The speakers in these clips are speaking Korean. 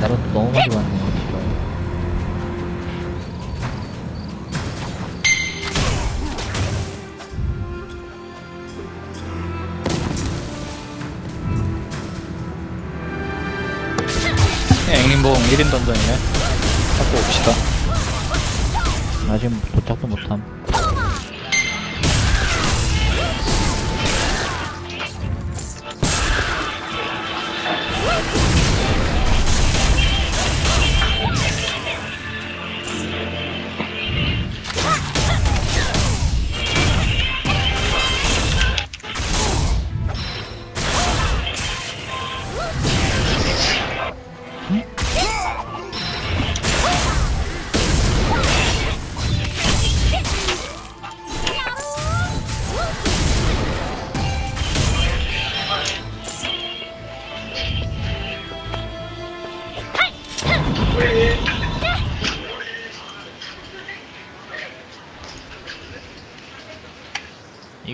나라도 너무 많이 왔네요. 앵림봉 1인 던전이네. 갖고 옵시다. 아직 도착도 못함.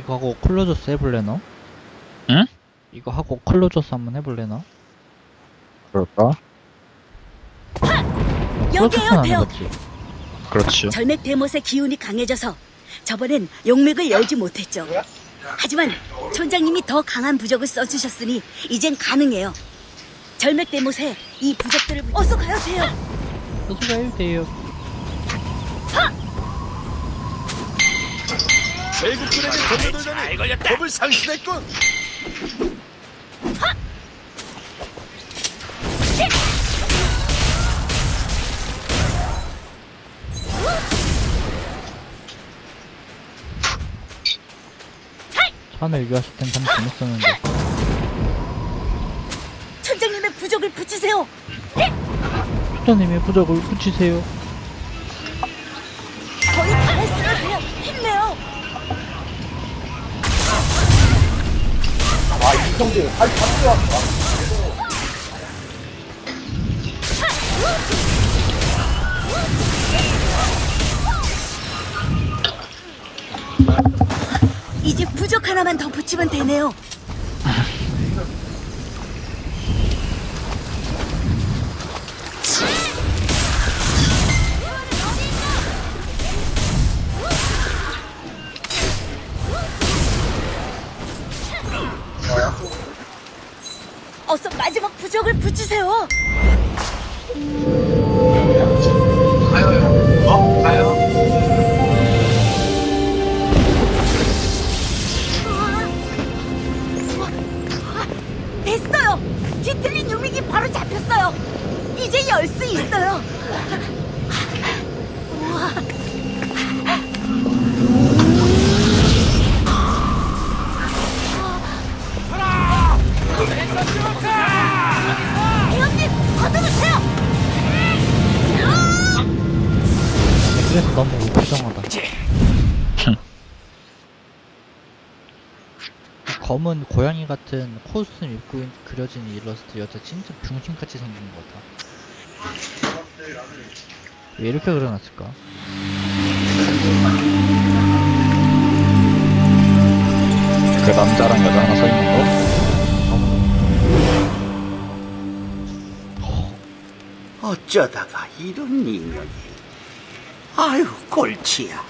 이거 하고 클로저스 해볼래나? 응? 이거 하고 클로저스 한번 해볼래나? 그럴까? 클로저스는 안 배워. 그렇지. 절맥 대못의 기운이 강해져서 저번엔 용맥을 열지 못했죠. 하지만 촌장님이 더 강한 부적을 써주셨으니 이젠 가능해요. 절맥 대못에 이 부적들을 어서 가요 돼요. 어디가 1대요. 제국군에게 건너들더니 법을 상실했군. 찬을 유하실 땐참 재밌었는데. 촌장님의 부적을 붙이세요. 수자님의 부적을 붙이세요. 이제 부적 하나만 더 붙이면 되네요. 그래서 너무 불쌍하다. 검은 고양이 같은 코스튬 입고 있- 그려진 일러스트 여자 진짜 병신같이 생긴 것 같아. 왜 이렇게 그려놨을까? 그 남자랑 여자 하나 서 있는 거? 어쩌다가 이런 인연이. 아유, 골치야.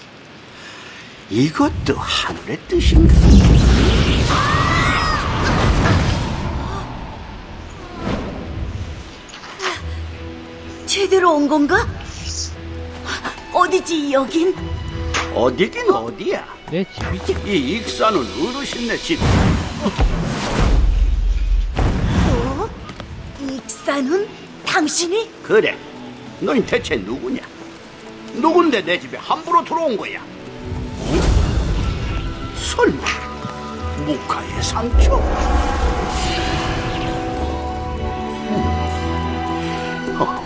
이것도 하늘의 뜻인가? 제대로 온 건가? 어디지 여긴? 어디긴 어디야. 내 집이지? 이 익사는 어르신네 집. 어? 익사는 당신이? 그래. 너희 대체 누구냐? 누군데 내 집에 함부로 들어온 거야? 어? 설마 무카의 상처? 음. 어.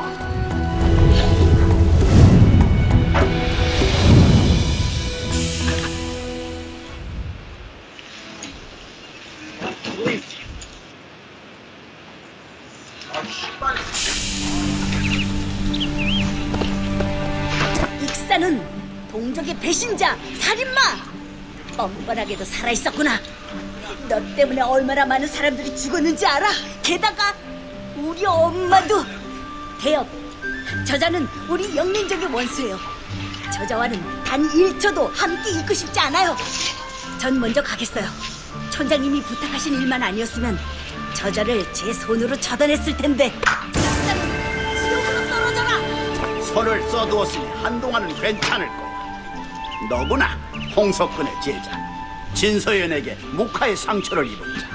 뻔뻔하게도 살아있었구나. 너 때문에 얼마나 많은 사람들이 죽었는지 알아? 게다가 우리 엄마도 대엽. 저자는 우리 영민족의 원수예요. 저자와는 단 1초도 함께 있고 싶지 않아요. 전 먼저 가겠어요. 촌장님이 부탁하신 일만 아니었으면 저자를 제 손으로 처단했을 텐데. 저자는 지옥으로 떨어져라. 손을 써두었으니 한동안은 괜찮을 거야. 너구나 홍석근의 제자 진서연에게 묵화의 상처를 입은 자.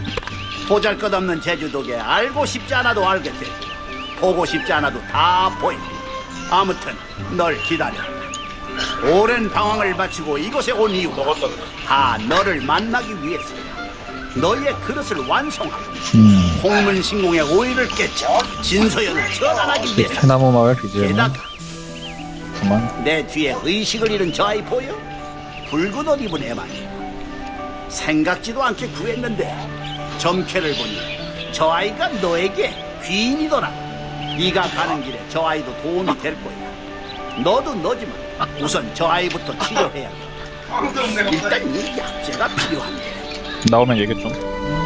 보잘것없는 제주도에 알고 싶지 않아도 알게 되고 보고 싶지 않아도 다 보이고 아무튼 널 기다렸다. 오랜 방황을 마치고 이곳에 온 이유도 다 너를 만나기 위해서야. 너의 그릇을 완성하고 음. 홍문신공의 오해를 깨쳐 진서연을 처단하기 위해서. 마을 BGM은 게다가 그만 내 뒤에 의식을 잃은 저 아이 보여? 붉은 옷 입은 애 말이야. 생각지도 않게 구했는데 점괘를 보니 저 아이가 너에게 귀인이더라. 네가 가는 길에 저 아이도 도움이 될 거야. 너도 너지만 우선 저 아이부터 치료해야겠다. 일단 이 약재가 필요한데 나오면 얘기 좀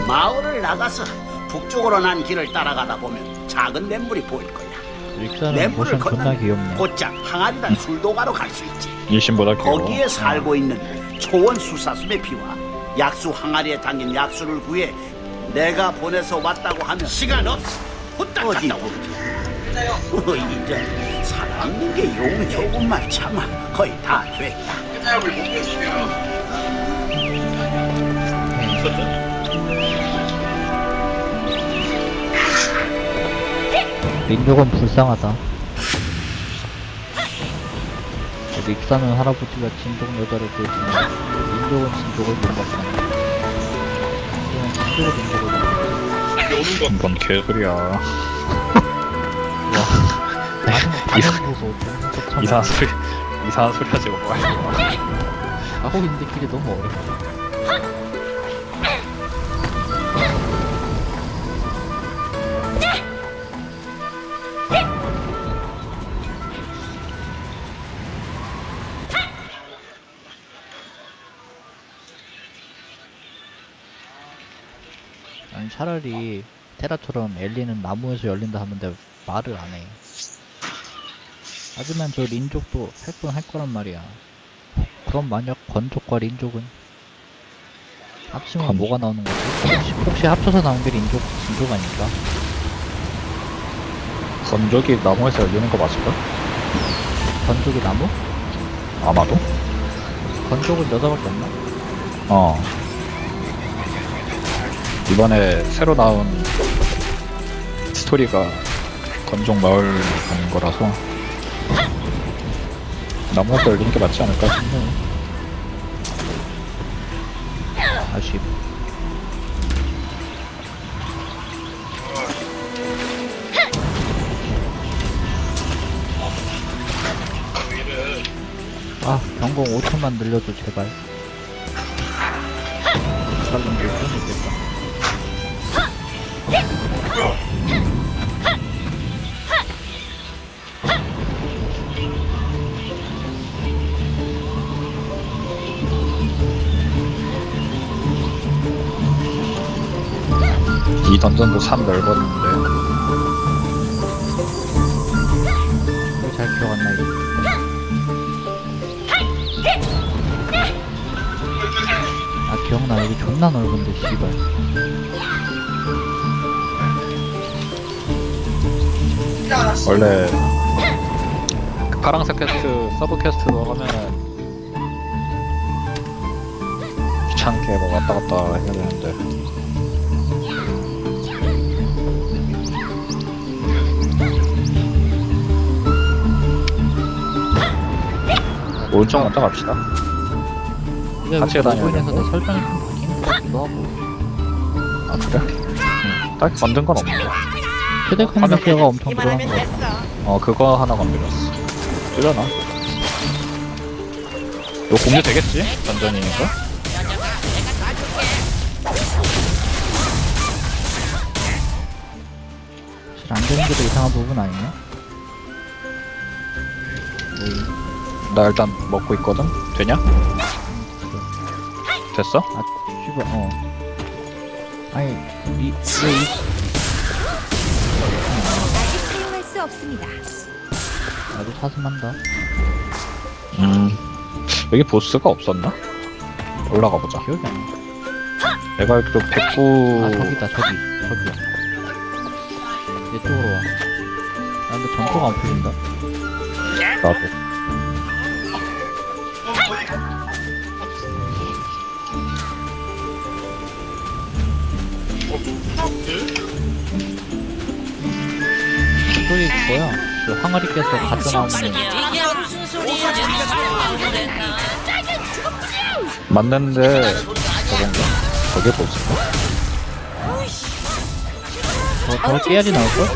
마을을 나가서 북쪽으로 난 길을 따라가다 보면 작은 냇물이 보일 거야. 모션 존나 건너면 귀엽네. 곧장 항아리단 술도가로 갈 수 있지. 귀여워? 거기에 살고 있는 초원 수사슴의 피와 약수 항아리에 담긴 약수를 구해 내가 보내서 왔다고 하면 시간 없어 후딱 어디? 보자 어, 이제 살아있는 게 용 조금만 참아. 거의 다 됐다 민족은 불쌍하다. 릭사는 할아버지가 진족 여자를 보여주면 민족은 진족을 못 봤다. 민족은 진족을 못 봤다. 뭔 개소리야 다른 보고 좀 이상한 소리 이상한 소리 하지 마 하고 있는데 길이 너무 어렵다. 아니 차라리 테라처럼 엘리는 나무에서 열린다 하는데 말을 안 해. 하지만 저 린족도 할건 할 거란 말이야. 그럼 만약 건족과 린족은 합치면 건- 뭐가 나오는 거지? 혹시, 혹시 합쳐서 나온 게 린족, 린족 아닐까? 건조기 나무에서 열리는 거 맞을까? 건족이 나무? 아마도? 건족은 여자밖에 없나? 어 이번에 새로 나온 스토리가 건종 마을 가는 거라서 나무에서 열리는 게 맞지 않을까 싶네 아쉽. 아, 경공 5천만 늘려줘, 제발. 살림 좀 있겠다. 이 던전도 참 넓었는데. 왜잘 기억 안 나지? 아 기억나. 여기 존나 넓은데 씨발 원래 그 파랑색 퀘스트 서브 퀘스트로 하면은 귀찮게 뭐 왔다 갔다 해야 되는데 오른쪽 먼저 갑시다 같이 되고. 내 설정이 좀 바뀐 것 같기도 하고 아 그래? 응. 딱히 만든 건 없네 최대 컨텐츠가 엄청 늘어난 거 같아 어 그거 하나 건드렸어 뜨려나? 이거 공유 되겠지? 던전이니까 사실 안 되는 게더 이상한 부분 아니냐? 나 일단 먹고 있거든? 되냐? 됐어? 아 씨발 어 아니 이, 왜 이, 아직 사용할 수 없습니다. 나도 사슴한다. 음 여기 보스가 없었나? 올라가 보자 기억이 안 나. 내가 알기로 백구 아 저기다 저기 저기야. 이쪽으로 와. 아 근데 전투가 안 풀린다. 나도 소리 뭐야? 그 항아리 께서 갖다 나오는 맞는데 저건가? 저게 보스인가? 저, 저 깨야지 나올걸?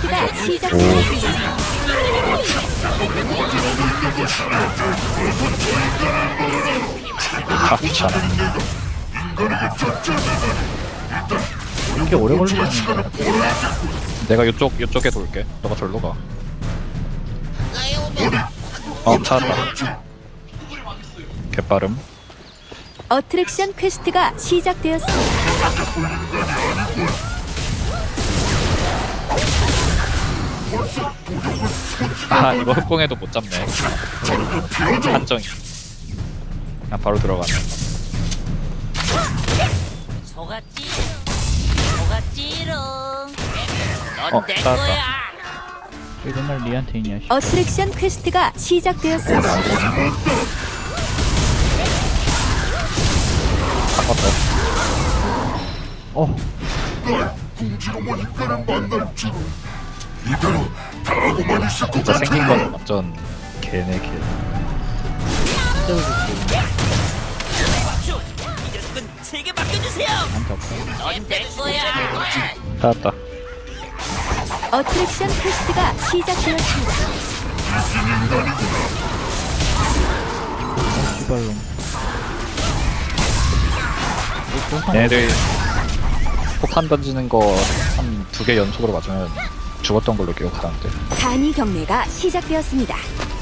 아 귀찮아 이렇게 오래 걸리는 거야. 내가 이쪽 이쪽에 돌게 너가 절로 가 어, 찾았다. 개빠름. 어트랙션 퀘스트가 시작되었습니다. 아, 이거 흑공에도 못 잡네. 한정이. 그냥 바로 들어가네. 어, 넌내 찾았다. 거야 왜 맨날 니한테 있냐, 씨. 어트랙션 퀘스트가 시작되었습니다. 바꿨다. 어, 진짜 생긴 건 완전 개네 개. 이 녀석은 제게 맡겨주세요. 넌내 거야 찾았다. 어트랙션 퀘스트가 시작되었습니다. 씨발놈. 얘네들 폭탄 던지는 거 한 두 개 연속으로 맞으면 죽었던 걸로 기억하는데. 단위 경매가 시작되었습니다.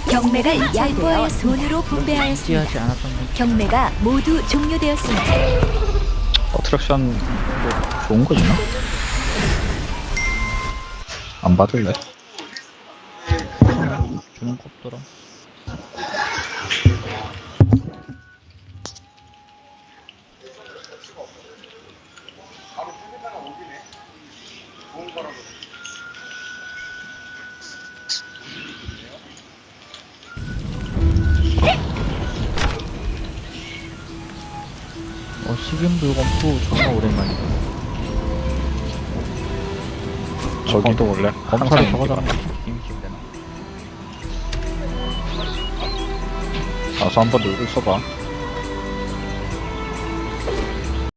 경매가 양보하여 돈으로 분배하였습니다. 않았던 경매가 모두 종료되었습니다. 어트랙션 뭐 좋은 거 있나? 안 받을래? 주는 거 없더라. 어, 식인불검 2 정말 오랜만이다. 저기 도 원래 항상 검사를 인기가 적어달라는 많아. 게임식 되나? 가서 한번 놀고 있어봐.